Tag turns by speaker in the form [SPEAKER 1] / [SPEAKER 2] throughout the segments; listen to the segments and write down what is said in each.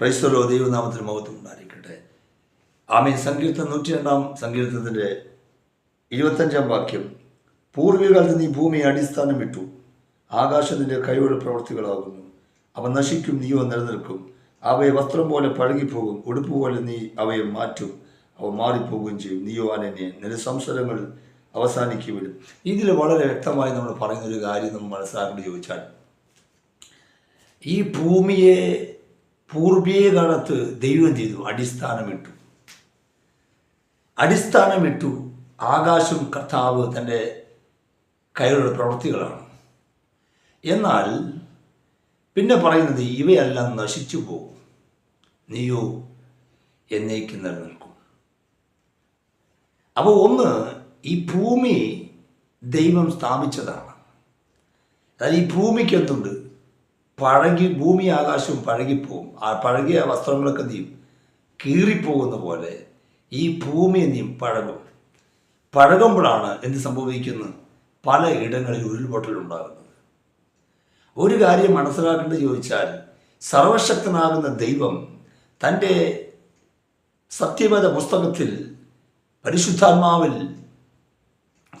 [SPEAKER 1] ക്രൈസ്തവരോ ദൈവനാമത്തിന് മഹത്വം ഉണ്ടായിരിക്കട്ടെ. ആമീൻ. സങ്കീർത്തം നൂറ്റി രണ്ടാം സങ്കീർത്തത്തിന്റെ ഇരുപത്തഞ്ചാം വാക്യം. പൂർവികകാലത്ത് നീ ഭൂമിയെ അടിസ്ഥാനം വിട്ടു ആകാശത്തിന്റെ കൈയുടെ പ്രവൃത്തികളാകുന്നു. അവ നശിക്കും നീയോ നിലനിൽക്കും. അവയെ വസ്ത്രം പോലെ പഴകിപ്പോകും. ഉടുപ്പ് പോലെ നീ അവയെ മാറ്റും. അവ മാറിപ്പോവുകയും ചെയ്യും. നീയോ അനന്യെ നിരസംസരങ്ങൾ അവസാനിക്കുവിടും ഇതിൽ വളരെ വ്യക്തമായി നമ്മൾ പറയുന്നൊരു കാര്യം നമ്മൾ മനസ്സിലാക്കേണ്ടി ചോദിച്ചാൽ ഈ ഭൂമിയെ പൂർവീയ കാലത്ത് ദൈവം ചെയ്തു അടിസ്ഥാനമിട്ടു. അടിസ്ഥാനമിട്ടു ആകാശം കർത്താവ് തന്റെ കൈകളുടെ പ്രവൃത്തികളാണ്. എന്നാൽ പിന്നെ പറയുന്നത് ഇവയെല്ലാം നശിച്ചു പോകും. നീയോ എന്നേക്കും നിലനിൽക്കും. അപ്പോൾ ഒന്ന് ഈ ഭൂമി ദൈവം സ്ഥാപിച്ചതാണ്. അതായത് ഈ ഭൂമിക്ക് എന്തുണ്ട്? പഴകി ഭൂമി ആകാശവും പഴകിപ്പോവും. ആ പഴകിയ വസ്ത്രങ്ങളൊക്കെ നീയും കീറിപ്പോകുന്ന പോലെ ഈ ഭൂമി നീയും പഴകും. പഴകുമ്പോഴാണ് എന്ത് സംഭവിക്കുന്നത്? പല ഇടങ്ങളിൽ ഉരുൾപൊട്ടലുണ്ടാകുന്നത് ഒരു കാര്യം മനസ്സിലാക്കേണ്ടത് ചോദിച്ചാൽ സർവശക്തനാകുന്ന ദൈവം തന്റെ സത്യവേദ പുസ്തകത്തിൽ പരിശുദ്ധാത്മാവിൽ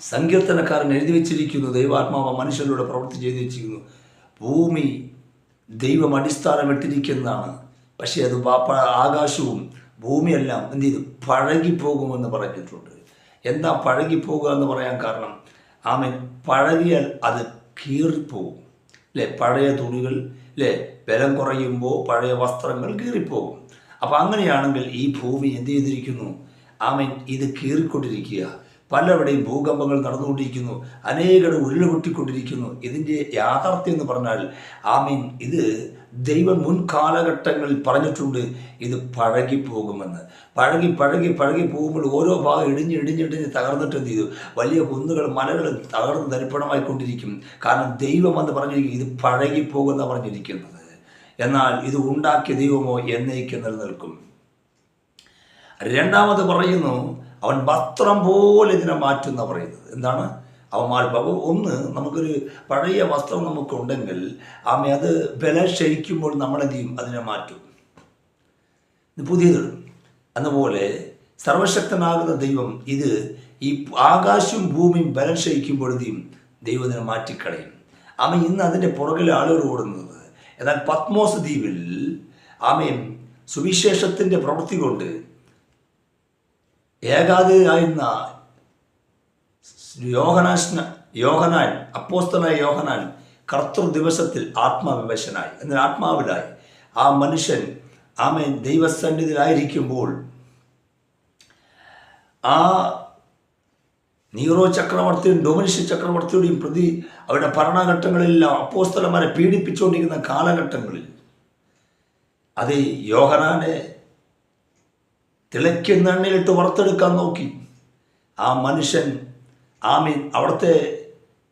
[SPEAKER 1] സങ്കീർത്തനക്കാരൻ എഴുതി വെച്ചിരിക്കുന്നു ദൈവാത്മാവ് മനുഷ്യരിലൂടെ പ്രവൃത്തി ചെയ്തു വെച്ചിരിക്കുന്നു ഭൂമി ദൈവം അടിസ്ഥാനമിട്ടിരിക്കുന്നതാണ്. പക്ഷേ അത് ആകാശവും ഭൂമിയെല്ലാം എന്ത് ചെയ്തു? പഴകിപ്പോകുമെന്ന് പറഞ്ഞിട്ടുണ്ട്. എന്താ പഴകിപ്പോകുക എന്ന് പറയാൻ കാരണം? ആമൻ. പഴകിയാൽ അത് കീറിപ്പോകും. അല്ലേ പഴയ തുണികൾ അല്ലേ ബലം കുറയുമ്പോൾ പഴയ വസ്ത്രങ്ങൾ കീറിപ്പോകും. അപ്പോൾ അങ്ങനെയാണെങ്കിൽ ഈ ഭൂമി എന്ത് ചെയ്തിരിക്കുന്നു? ആമൻ ഇത് കീറിക്കൊണ്ടിരിക്കുക. പലവിടെയും ഭൂകമ്പങ്ങൾ നടന്നുകൊണ്ടിരിക്കുന്നു. അനേകർ ഉരുളുപൊട്ടിക്കൊണ്ടിരിക്കുന്നു. ഇതിന്റെ യാഥാർത്ഥ്യം എന്ന് പറഞ്ഞാൽ ആമീൻ ഇത് ദൈവം മുൻ കാലഘട്ടങ്ങളിൽ പറഞ്ഞിട്ടുണ്ട് ഇത് പഴകിപ്പോകുമെന്ന്. പഴകി പഴകി പഴകി പോകുമ്പോൾ ഓരോ ഭാഗം ഇടിഞ്ഞ് ഇടിഞ്ഞിടിഞ്ഞ് തകർന്നിട്ട് എന്ത് ചെയ്തു? വലിയ കുന്നുകൾ മലകൾ തകർന്ന് തരിപ്പണമായിക്കൊണ്ടിരിക്കും. കാരണം ദൈവം എന്ന് പറഞ്ഞിരിക്കും ഇത് പഴകിപ്പോകുന്ന പറഞ്ഞിരിക്കുന്നത്. എന്നാൽ ഇത് ഉണ്ടാക്കിയ ദൈവമോ എന്നേക്ക് നിലനിൽക്കും. രണ്ടാമത് പറയുന്നു അവൻ വസ്ത്രം പോലെ ഇതിനെ മാറ്റുന്ന പറയുന്നത്. എന്താണ്? അവൻ മാറി. അപ്പോൾ ഒന്ന് നമുക്കൊരു പഴയ വസ്ത്രം നമുക്കുണ്ടെങ്കിൽ ആമ അത് വില ക്ഷയിക്കുമ്പോൾ നമ്മളെന്ത് ചെയ്യും? അതിനെ മാറ്റും. പുതിയതിടും അതുപോലെ സർവശക്തനാകുന്ന ദൈവം ഇത് ഈ ആകാശവും ഭൂമിയും ബലം ക്ഷയിക്കുമ്പോൾ ദൈവം ഇതിനെ മാറ്റിക്കളയും. ആമ ഇന്ന് അതിന്റെ പുറകിൽ ആളുകൾ ഓടുന്നത് എന്നാൽ പത്മോസ് ദ്വീപിൽ ആമയും സുവിശേഷത്തിന്റെ പ്രവൃത്തി കൊണ്ട് ഏകാധിയായിരുന്ന യോഹനാശ്ന യോഹനാൻ അപ്പോസ്തനായ യോഹനാൻ കർത്തൃ ദിവസത്തിൽ ആത്മാവിവശനായി. എന്നാൽ ആത്മാവിലായി. ആ മനുഷ്യൻ ആമേൻ ദൈവസന്നിധിയിലായിരിക്കുമ്പോൾ ആ നീറോ ചക്രവർത്തിയും ഡൊമിനിഷ ചക്രവർത്തിയുടെയും പ്രതി അവരുടെ ഭരണഘട്ടങ്ങളിലെല്ലാം അപ്പോസ്തലന്മാരെ പീഡിപ്പിച്ചുകൊണ്ടിരിക്കുന്ന കാലഘട്ടങ്ങളിൽ അത് യോഹനാനെ തിളയ്ക്കുന്ന എണ്ണയിലിട്ട് വറുത്തെടുക്കാൻ നോക്കി. ആ മനുഷ്യൻ ആമീൻ അവിടുത്തെ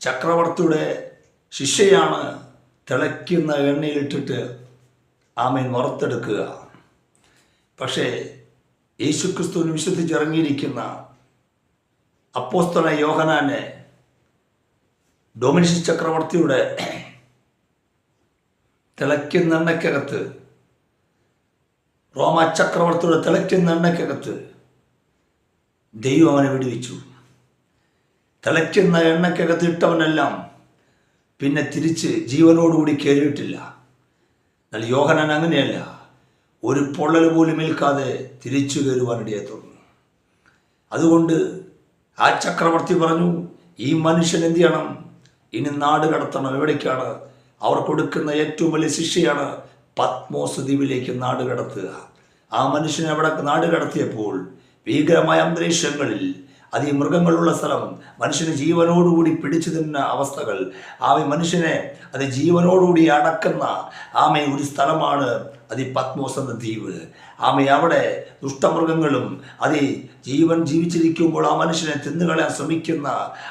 [SPEAKER 1] ചക്രവർത്തിയുടെ ശിഷ്യയാണ് തിളയ്ക്കുന്ന എണ്ണയിലിട്ടിട്ട് ആമീൻ വറുത്തെടുക്കുക. പക്ഷേ യേശുക്രിസ്തുവിന് വിശ്വസിച്ചിറങ്ങിയിരിക്കുന്ന അപ്പോസ്തന യോഹനാനെ ഡൊമിനിഷ് ചക്രവർത്തിയുടെ തിളയ്ക്കുന്ന എണ്ണയ്ക്കകത്ത് റോമ ചക്രവർത്തിയുടെ തിളയ്ക്കുന്ന എണ്ണയ്ക്കകത്ത് ദൈവം അവനെ വിടുവിച്ചു. തിളയ്ക്കുന്ന എണ്ണയ്ക്കകത്ത് ഇട്ടവനെല്ലാം പിന്നെ തിരിച്ച് ജീവനോടുകൂടി കയറിയിട്ടില്ല എന്നാൽ യോഹനൻ അങ്ങനെയല്ല. ഒരു പൊള്ളൽ പോലും ഏൽക്കാതെ തിരിച്ചു കയറുവാനിടയെ തുടർന്നു അതുകൊണ്ട് ആ ചക്രവർത്തി പറഞ്ഞു ഈ മനുഷ്യൻ എന്ത് ചെയ്യണം? ഇനി നാട് കടത്തണം. എവിടേക്കാണ്? അവർ കൊടുക്കുന്ന ഏറ്റവും വലിയ ശിക്ഷയാണ് പത്മോസ് ദ്വീപിലേക്ക് നാട് കടത്തുക. ആ മനുഷ്യൻ അവിടെ നാട് കടത്തിയപ്പോൾ ഭീകരമായ അന്തരീക്ഷങ്ങളിൽ അത് മൃഗങ്ങളുള്ള സ്ഥലം മനുഷ്യന് ജീവനോടുകൂടി പിടിച്ചു തിന്ന അവസ്ഥകൾ ആമ മനുഷ്യനെ അത് ജീവനോടുകൂടി അടക്കുന്ന ആമ ഒരു സ്ഥലമാണ് അതി പത്മോസ് എന്ന ദ്വീപ് ആമ അവിടെ ദുഷ്ടമൃഗങ്ങളും അതി ജീവൻ ജീവിച്ചിരിക്കുമ്പോൾ ആ മനുഷ്യനെ തിന്നുകളയാൻ ശ്രമിക്കുന്ന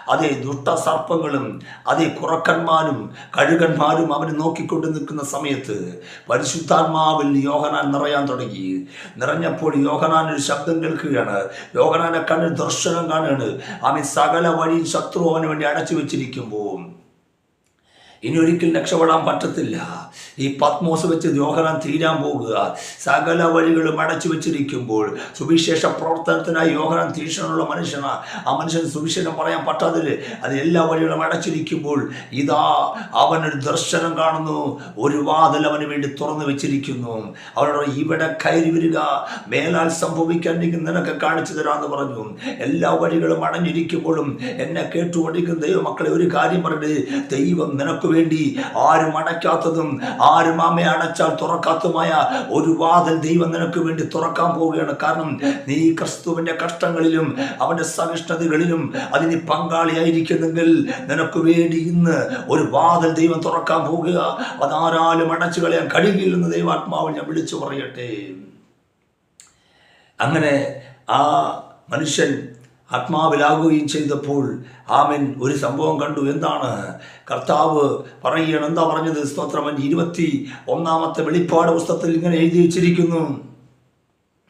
[SPEAKER 1] അതേ ദുഷ്ടസർപ്പങ്ങളും അതി കുറക്കന്മാരും കഴുകന്മാരും അവനെ നോക്കിക്കൊണ്ട് നിൽക്കുന്ന സമയത്ത് പരിശുദ്ധാത്മാവിൽ യോഹനാൻ നിറയാൻ തുടങ്ങി. നിറഞ്ഞപ്പോൾ യോഹനാൻ ഒരു ശബ്ദം കേൾക്കുകയാണ്. യോഹനാനെ കണ്ണിൽ ദർശനം കാണുകയാണ്. അവൻ സകല വഴിയും ശത്രു അവന് വേണ്ടി അടച്ചു വെച്ചിരിക്കുമ്പോൾ ഇനി ഒരിക്കലും രക്ഷപ്പെടാൻ പറ്റത്തില്ല. ഈ പത്മോസ് വെച്ച് യോഹനാൻ തീരാൻ പോകുക. സകല വഴികളും അടച്ചു വെച്ചിരിക്കുമ്പോൾ സുവിശേഷ പ്രവർത്തനത്തിനായി യോഹനാൻ തീക്ഷണമുള്ള മനുഷ്യനാ. ആ മനുഷ്യൻ സുവിശേഷം പറയാൻ പറ്റാതിൽ അത് എല്ലാ വഴികളും അടച്ചിരിക്കുമ്പോൾ ഇതാ അവനൊരു ദർശനം കാണുന്നു. ഒരു വാതിൽ അവന് വേണ്ടി തുറന്നു വെച്ചിരിക്കുന്നു. അവനോട് ഇവിടെ കയറി വരിക. മേലാൽ സംഭവിക്കാൻ നിനക്ക് കാണിച്ചു തരാമെന്ന് പറഞ്ഞു. എല്ലാ വഴികളും അടഞ്ഞിരിക്കുമ്പോഴും എന്നെ കേട്ടുകൊണ്ടിരിക്കുന്ന ദൈവമക്കളെ ഒരു കാര്യം പറഞ്ഞത് ദൈവം നിനക്ക് വേണ്ടി ആരും അടയ്ക്കാത്തതും ആരും അമ്മ അടച്ചാൽ തുറക്കാത്തതുമായ ഒരു വാതിൽ ദൈവം നിനക്ക് വേണ്ടി തുറക്കാൻ പോവുകയാണ്. കാരണം നീ ക്രിസ്തുവിന്റെ കഷ്ടങ്ങളിലും അവന്റെ സഹിഷ്ണുതകളിലും അതിന് പങ്കാളിയായിരിക്കുന്നെങ്കിൽ നിനക്ക് വേണ്ടി ഇന്ന് ഒരു വാതിൽ ദൈവം തുറക്കാൻ പോകുക അതാരാലും അടച്ചു കളയാൻ കഴിയില്ലെന്ന് ദൈവാത്മാവ് ഞാൻ വിളിച്ചു പറയട്ടെ. അങ്ങനെ ആ മനുഷ്യൻ ആത്മാവിലാകുകയും ചെയ്തപ്പോൾ ആമൻ ഒരു സംഭവം കണ്ടു. എന്താണ്? കർത്താവ് പറയുകയാണ് എന്താ പറഞ്ഞത്? സ്തോത്രമൻ ഇരുപത്തി ഒന്നാമത്തെ വെളിപ്പാട് പുസ്തകത്തിൽ ഇങ്ങനെ എഴുതി വെച്ചിരിക്കുന്നു.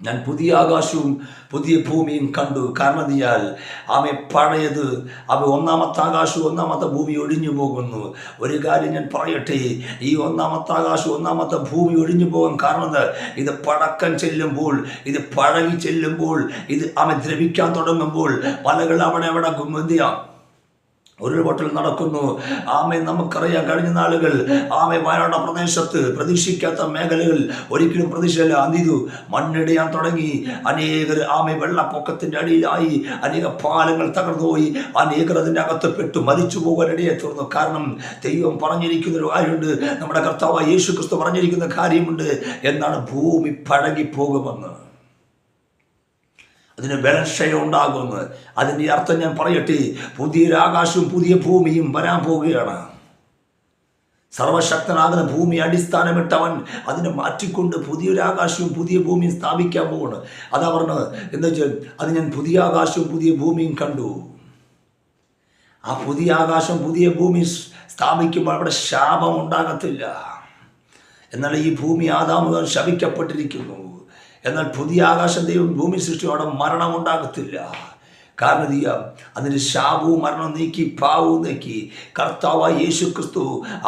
[SPEAKER 1] ഞാൻ പുതിയ ആകാശവും പുതിയ ഭൂമിയും കണ്ടു. കാരണം നീയാൽ ആമെ പഴയത് അവ ഒന്നാമത്തെ ആകാശവും ഒന്നാമത്തെ ഭൂമി ഒഴിഞ്ഞു പോകുന്നു. ഒരു കാര്യം ഞാൻ പറയട്ടെ ഈ ഒന്നാമത്തെ ആകാശവും ഒന്നാമത്തെ ഭൂമി ഒഴിഞ്ഞു പോകാൻ കാരണം? ഇത് പടക്കം ചെല്ലുമ്പോൾ ഇത് പഴകി ചെല്ലുമ്പോൾ ഇത് ആമെ ദ്രവിക്കാൻ തുടങ്ങുമ്പോൾ പലകൾ അവിടെ അവിടെ ചെയ്യാം ഉരുൾപൊട്ടൽ നടക്കുന്നു. ആമെ നമുക്കറിയാം കഴിഞ്ഞ നാളുകൾ ആമെ വയനാട് പ്രദേശത്ത് പ്രതീക്ഷിക്കാത്ത മേഖലകൾ ഒരിക്കലും പ്രതീക്ഷയില്ല. അന്തിതു മണ്ണിടിയാൻ തുടങ്ങി. അനേകർ ആമെ വെള്ളപ്പൊക്കത്തിന്റെ അടിയിലായി. അനേക പാലങ്ങൾ തകർന്നുപോയി. അനേകർ അതിന്റെ അകത്ത് പെട്ടു. മരിച്ചു പോകാൻ ഇടയെ തീർന്നു. കാരണം ദൈവം പറഞ്ഞിരിക്കുന്ന ഒരു കാര്യമുണ്ട്. നമ്മുടെ കർത്താവ് യേശു ക്രിസ്തു പറഞ്ഞിരിക്കുന്ന കാര്യമുണ്ട്. എന്നാണ് ഭൂമി പഴകി പോകുമെന്ന് അതിന് ബലക്ഷയം ഉണ്ടാകുന്നു അതിന്റെ അർത്ഥം ഞാൻ പറയട്ടെ പുതിയൊരു ആകാശവും പുതിയ ഭൂമിയും വരാൻ പോവുകയാണ്. സർവശക്തനാകുന്ന ഭൂമി അടിസ്ഥാനമിട്ടവൻ അതിനെ മാറ്റിക്കൊണ്ട് പുതിയൊരു ആകാശവും പുതിയ ഭൂമിയും സ്ഥാപിക്കാൻ പോവാണ് അതാ പറഞ്ഞത് എന്താ വെച്ചാൽ അത് ഞാൻ പുതിയ ആകാശവും പുതിയ ഭൂമിയും കണ്ടു. ആ പുതിയ ആകാശം പുതിയ ഭൂമി സ്ഥാപിക്കുമ്പോൾ അവിടെ ശാപം ഉണ്ടാകത്തില്ല. എന്നാൽ ഈ ഭൂമി ആദാമുകൾ ശപിക്കപ്പെട്ടിരിക്കുന്നു. എന്നാൽ പുതിയ ആകാശം ദൈവം ഭൂമി സൃഷ്ടിയോടെ മരണം ഉണ്ടാകത്തില്ല കാരണം എന്ത് ചെയ്യാം? അതിന് ശാപവും മരണം നീക്കി പാവവും നീക്കി കർത്താവായ യേശു ക്രിസ്തു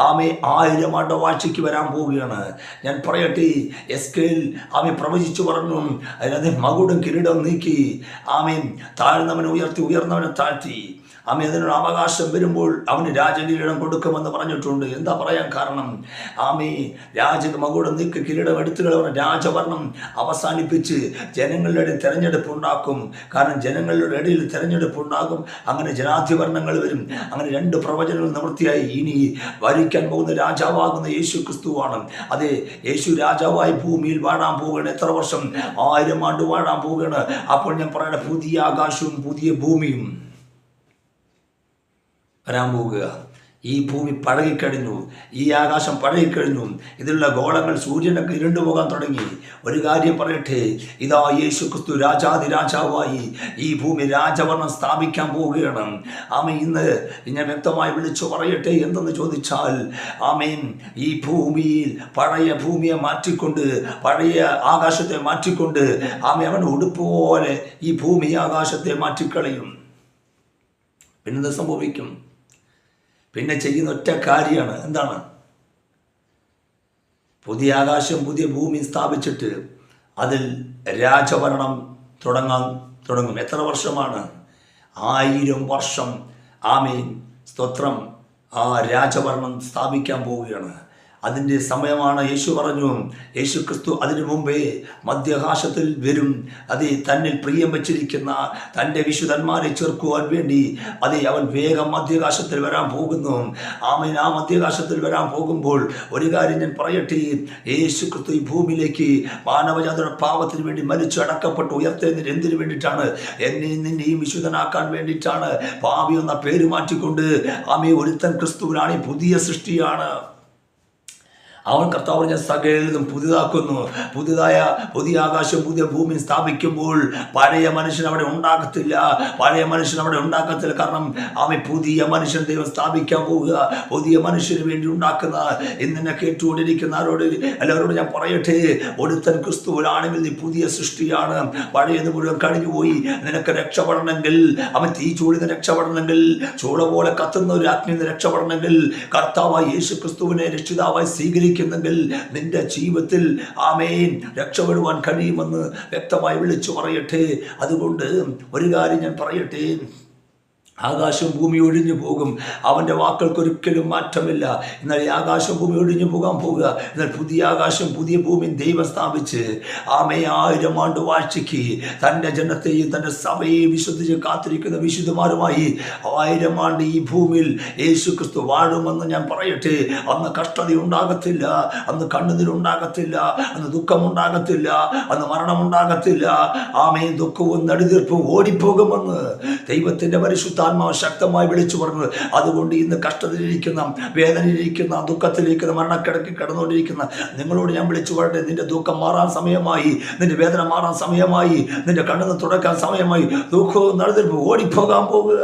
[SPEAKER 1] ആമെ ആയിരം ആണ്ട വാഴ്ചയ്ക്ക് വരാൻ പോവുകയാണ്. ഞാൻ പറയട്ടെ എസ് കെയിൽ ആമെ പ്രവചിച്ചു പറഞ്ഞു അതിനകത്ത് മകുടും കിരീടം നീക്കി ആമേ താഴ്ന്നവനെ ഉയർത്തി ഉയർന്നവനെ താഴ്ത്തി. ആമേ അതിനൊരു അവകാശം വരുമ്പോൾ അവന് രാജകിരീടം കൊടുക്കുമെന്ന് പറഞ്ഞിട്ടുണ്ട്. എന്താ പറയാൻ കാരണം? ആമേ രാജ മകുടം നീക്കി കിരീടം എടുത്തു കളവർ രാജഭരണം അവസാനിപ്പിച്ച് ജനങ്ങളുടെ തെരഞ്ഞെടുപ്പ് ഉണ്ടാക്കും. കാരണം ജനങ്ങളുടെ ഇടയിൽ തെരഞ്ഞെടുപ്പ് ഉണ്ടാകും അങ്ങനെ ജനാധിപരണങ്ങൾ വരും. അങ്ങനെ രണ്ട് പ്രവചനങ്ങൾ നിവൃത്തിയായി. ഇനി ഭരിക്കാൻ പോകുന്ന രാജാവാകുന്ന യേശു ക്രിസ്തുവാണ് അതെ യേശു രാജാവായി ഭൂമിയിൽ വാഴാൻ പോവുകയാണ്. എത്ര വർഷം? ആയിരം ആണ്ട് വാഴാൻ പോവുകയാണ്. അപ്പോൾ ഞാൻ പറയണ പുതിയ ആകാശവും പുതിയ ഭൂമിയും വരാൻ പോവുക ഈ ഭൂമി പഴകിക്കഴിഞ്ഞു ഈ ആകാശം പഴകിക്കഴിഞ്ഞു. ഇതിലുള്ള ഗോളങ്ങൾ സൂര്യനൊക്കെ ഇരുണ്ടു പോകാൻ തുടങ്ങി. ഒരു കാര്യം പറയട്ടെ ഇതാ യേശു ക്രിസ്തു രാജാതി രാജാവായി ഈ ഭൂമി രാജവർണം സ്ഥാപിക്കാൻ പോവുകയാണ്. ആമ ഇന്ന് ഞാൻ വ്യക്തമായി വിളിച്ചു പറയട്ടെ എന്തെന്ന് ചോദിച്ചാൽ ആമേൻ ഈ ഭൂമിയിൽ പഴയ ഭൂമിയെ മാറ്റിക്കൊണ്ട് പഴയ ആകാശത്തെ മാറ്റിക്കൊണ്ട് ആമ അവൻ ഉടുപ്പ് പോലെ ഈ ഭൂമി ആകാശത്തെ മാറ്റിക്കളയും. പിന്നെന്ത് സംഭവിക്കും? പിന്നെ ചെയ്യുന്ന ഒറ്റ കാര്യമാണ്. എന്താണ്? പുതിയ ആകാശം പുതിയ ഭൂമി സ്ഥാപിച്ചിട്ട് അതിൽ രാജഭരണം തുടങ്ങാൻ തുടങ്ങും. എത്ര വർഷമാണ്? ആയിരം വർഷം. ആമീൻ. സ്തോത്രം. ആ രാജഭരണം സ്ഥാപിക്കാൻ പോവുകയാണ്. അതിന്റെ സമയമാണ് യേശു പറഞ്ഞു യേശു ക്രിസ്തു അതിനു മുമ്പേ മധ്യകാശത്തിൽ വരും. അത് തന്നിൽ പ്രിയം വച്ചിരിക്കുന്ന തന്റെ വിശുദ്ധന്മാരെ ചേർക്കുവാൻ വേണ്ടി അതെ അവൻ വേഗം മധ്യകാശത്തിൽ വരാൻ പോകുന്നു. ആമൻ. ആ മധ്യകാശത്തിൽ വരാൻ പോകുമ്പോൾ ഒരു കാര്യം ഞാൻ പറയട്ടെ. യേശു ക്രിസ്തു ഈ ഭൂമിയിലേക്ക് മാനവജാതയുടെ പാവത്തിന് വേണ്ടി മരിച്ചു അടക്കപ്പെട്ട് ഉയർത്തെഴുന്നേറ്റ് എന്തിനു വേണ്ടിയിട്ടാണ്? എന്നെയും നിന്നെയും വിശുദ്ധനാക്കാൻ വേണ്ടിയിട്ടാണ്. പാപി എന്ന പേര് മാറ്റിക്കൊണ്ട് ആമയെ ഒരുത്തൻ ക്രിസ്തുവിനാണ് ഈ പുതിയ സൃഷ്ടിയാണ്. അവൻ കർത്താവ് പറഞ്ഞ സകലതും പുതിയതാക്കുന്നു പുതിയതായ പുതിയ ആകാശം പുതിയ ഭൂമി സ്ഥാപിക്കുമ്പോൾ പഴയ മനുഷ്യൻ അവിടെ ഉണ്ടാകത്തില്ല. പഴയ മനുഷ്യൻ അവിടെ ഉണ്ടാക്കത്തില്ല കാരണം അവൻ പുതിയ മനുഷ്യൻ ദൈവം സ്ഥാപിക്കാൻ പോവുക. പുതിയ മനുഷ്യന് വേണ്ടി ഉണ്ടാക്കുന്ന ഇന്നെ കേട്ടുകൊണ്ടിരിക്കുന്ന ആരോട് എല്ലാവരോടും ഞാൻ പറയട്ടെ. ഒരുത്തൻ ക്രിസ്തുവിലാണെങ്കിൽ നീ പുതിയ സൃഷ്ടിയാണ്. പഴയത് മുഴുവൻ കഴിഞ്ഞുപോയി. നിനക്ക് രക്ഷപ്പെടണമെങ്കിൽ അവൻ തീ ചൂടിന് രക്ഷപ്പെടണമെങ്കിൽ ചൂള പോലെ കത്തുന്ന ഒരു നിന്ന് രക്ഷപ്പെടണമെങ്കിൽ കർത്താവായി യേശു ക്രിസ്തുവിനെ രക്ഷിതാവായി സ്വീകരിക്കുന്നെങ്കിൽ നിന്റെ ജീവിതത്തിൽ ആമേൻ. രക്ഷപ്പെടുവാൻ കഴിയുമെന്ന് വ്യക്തമായി വിളിച്ചു പറയട്ടെ. അതുകൊണ്ട് ഒരു കാര്യം ഞാൻ പറയട്ടെ. ആകാശം ഭൂമി ഒഴിഞ്ഞു പോകും. അവന്റെ വാക്കുകൾക്കൊരിക്കലും മാറ്റമില്ല. എന്നാൽ ഈ ആകാശം ഭൂമി ഒഴിഞ്ഞു പോകാൻ പോവുക. എന്നാൽ പുതിയ ആകാശം പുതിയ ഭൂമി ദൈവം സ്ഥാപിച്ച് ആമേ ആയിരം ആണ്ട് വാഴ്ചയ്ക്ക് തന്റെ ജനത്തെയും തന്റെ സഭയെയും വിശുദ്ധിച്ച് കാത്തിരിക്കുന്ന വിശുദ്ധമാരുമായി ആയിരം ആണ്ട് ഈ ഭൂമിയിൽ യേശു ക്രിസ്തു വാഴുമെന്ന് ഞാൻ പറയട്ടെ. അന്ന് കഷ്ടത ഉണ്ടാകത്തില്ല. അന്ന് കണ്ണുനീരുണ്ടാകത്തില്ല അന്ന് ദുഃഖമുണ്ടാകത്തില്ല അന്ന് മരണമുണ്ടാകത്തില്ല. ആമേ ദുഃഖവും നടുതീർപ്പും ഓടിപ്പോകുമെന്ന് ദൈവത്തിന്റെ പരിശുദ്ധാത്മാവ് ശക്തമായി വിളിച്ചു പറഞ്ഞത്. അതുകൊണ്ട് ഇന്ന് കഷ്ടതയിലിരിക്കുന്ന വേദനയിലിരിക്കുന്ന ദുഃഖത്തിലിരിക്കുന്ന മരണക്കിടക്ക് കിടന്നുകൊണ്ടിരിക്കുന്ന നിങ്ങളോട് ഞാൻ വിളിച്ചു പറയട്ടെ. നിന്റെ ദുഃഖം മാറാൻ സമയമായി. നിന്റെ വേദന മാറാൻ സമയമായി. നിന്റെ കണ്ണെന്ന് തുടക്കാൻ സമയമായി. ദുഃഖവും നടുതീർപ്പും ഓടിപ്പോകാൻ പോകുക.